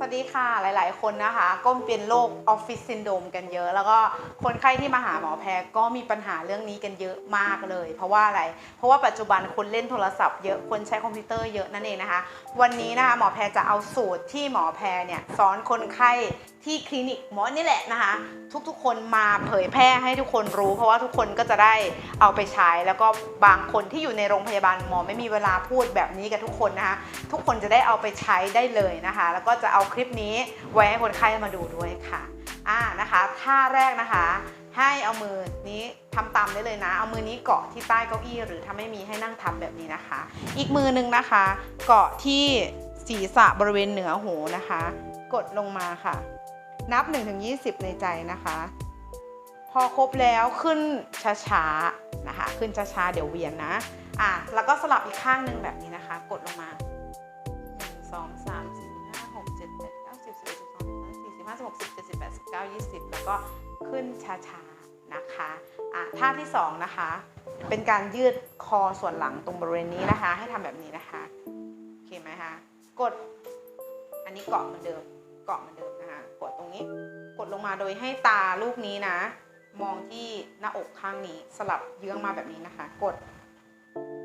สวัสดีค่ะหลายๆ คนนะคะ ก็เป็นโรคออฟฟิศซินโดมกันเยอะ แล้วก็คนไข้ที่มาหาหมอแพรก็มีปัญหาเรื่องนี้กันเยอะมากเลย เพราะว่าอะไร เพราะว่าปัจจุบันคนเล่นโทรศัพท์เยอะคนใช้คอมพิวเตอร์เยอะนั่นเองนะคะ วันนี้นะคะหมอแพรจะเอาสูตรที่หมอแพรเนี่ยสอนคนไข้ที่คลินิกหมอนี่แหละนะคะ ทุกๆคนมาเผยแพร่ให้ทุกคนรู้ เพราะว่าทุกคนก็จะได้เอาไปใช้ แล้วก็บางคนที่อยู่ในโรงพยาบาลหมอไม่มีเวลาพูดแบบนี้กับทุกคนนะคะ ทุกคนจะได้เอาไปใช้ได้เลยนะคะ แล้วก็จะเอาคลิปนี้ไว้ให้คนไข้มาดูด้วยค่ะอ่านะคะท่าแรกนะคะ ให้เอามือนี้ทำตามได้เลยนะ เอามือนี้เกาะที่ใต้เก้าอี้ หรือถ้าไม่มีให้นั่งทับแบบนี้นะคะ อีกมือนึงนะคะ เกาะที่ศีรษะบริเวณเหนือหูนะคะ กดลงมาค่ะ นับ 1-20 ในใจนะคะ พอครบแล้วขึ้นช้าๆนะคะ ขึ้นช้าๆเดี๋ยวเวียนนะอะแล้วก็สลับอีกข้างหนึ่งแบบนี้นะคะ กดลงมา1 2 3 4 5 6 7 8 9 10 11 12 13 14 15 16 17 18 19 20แล้วก็ขึ้นช้าๆนะคะอะท่าที่ 2 นะคะ เป็นการยืดคอส่วนหลังตรงบริเวณนี้นะคะ ให้ทำแบบนี้นะคะ โอเคไหมคะ กด อันนี้เกาะเหมือนเดิม เกาะเหมือนเดิมนะคะกดตรงนี้ กดลงมาโดยให้ตาลูกนี้นะ มองที่หน้าอกข้างนี้สลับเยื้องมาแบบนี้นะคะ กด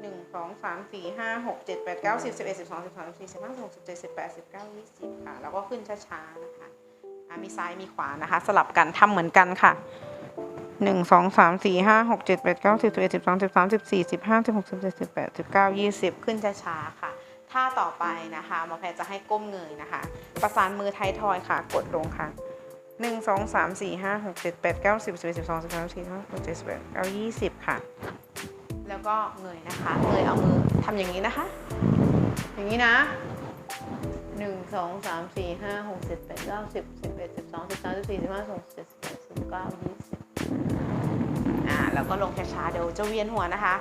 1 2 3 4 5 6 7 8 9 10 11 12 13 14 15 16 17 18 19 20 ค่ะ แล้วก็ขึ้นช้าๆนะคะมีซ้ายมีขวานะคะ สลับกันทำเหมือนกันค่ะ1 2 3 4 5 6 7 8 9 10 11 12 13 14 15 16 17 18 19 20ขึ้นช้าๆค่ะ ท่าต่อไปนะคะหมอแพรจะให้ก้มเงยนะคะ ประสานมือไทยทอยค่ะ กดลงค่ะ 1 2 3 4 5 6 7 8 9 10 11 12 13 14 15 16 17 18 19 20 ค่ะ แล้วก็เงยนะคะ เงยเอามือทำอย่างนี้นะคะ อย่างนี้นะ1 2 3 4 5 6 7 8 9 10 11 12 13 14 15 16 17 18 19 20 อ่า แล้วก็ลงช้าๆเดี๋ยวจะเวียนหัวนะคะ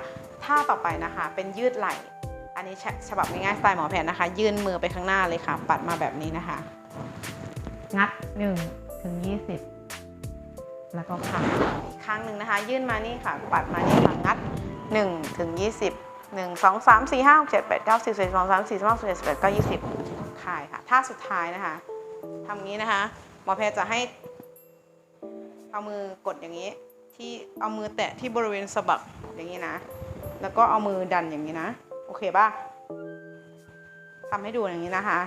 ท่าต่อไปนะคะ เป็นยืดไหล่ นนี้ฉฉบับง่ายๆสไตล์หมอแผนนะคะ ยื่นมือไปข้างหน้าเลยค่ะ ปัดมาแบบนี้นะคะ งัด1ถึง20 แล้วก็ขาอีกข้างหนึ่งนะคะ ยื่นมานี่ค่ะ ปัดมานี่ค่ะงัด1ถึง20 1 2 3 4 5 6 7 8 9 10 11 12 13 14 15 16 17 18 19 20คลายค่ะท่าสุดท้ายนะคะทำงี้นะคะ หมอแพทย์จะให้ เอามือกดอย่างนี้ ที่เอามือแตะที่บริเวณสะบักอย่างนี้นะ แล้วก็เอามือดันอย่างนี้นะโอ เคป่ะทำให้ดูอย่างนี้นะคะ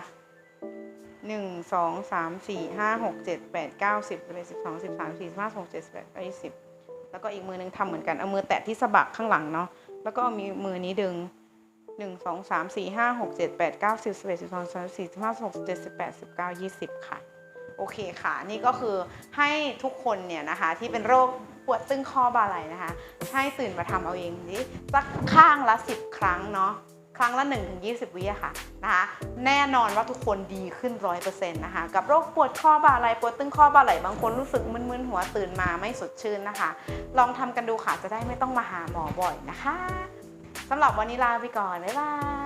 หนึ่งสองสามสี่ห้าหกเจ็ดแปดเก้าสิบสิบเอ็ดสิบสองสิบสามสิบสี่สิบห้าสิบหกเจ็ดสิบแปดเก้ายี่สิบแล้วก็อีกมือหนึงทำเหมือนกันเอามือแตะที่สะบักข้างหลังเนาะแล้วก็เอามีมือนี้ดึงหนึ่งสองสามสี่ห้าหกเจ็ดแปดเก้าสิบสิบเอ็ดสิบสองสิบสามสิบสี่สิบห้าสิบหกสิบเจ็ดสิบแปดสิบเก้ายี่สิบค่ะ โอเคค่ะ นี่ก็คือให้ทุกคนเนี่ยนะคะที่เป็นโรคปวดตึงข้อบ่าไหล่นะคะ ให้ตื่นมาทำเอาเองดิสักข้างละ 10 ครั้งเนาะครั้งละ1-20ถึง20 วิอะค่ะนะคะ แน่นอนว่าทุกคนดีขึ้น 100%นะคะ กับโรคปวดข้อบ่าไหล่ปวดตึงข้อบ่าไหล่บางคนรู้สึกมึนๆหัวตื่นมาไม่สดชื่นนะคะ ลองทำกันดูค่ะจะได้ไม่ต้องมาหาหมอบ่อยนะคะสำหรับวันนี้ลาไปก่อน บ๊ายบาย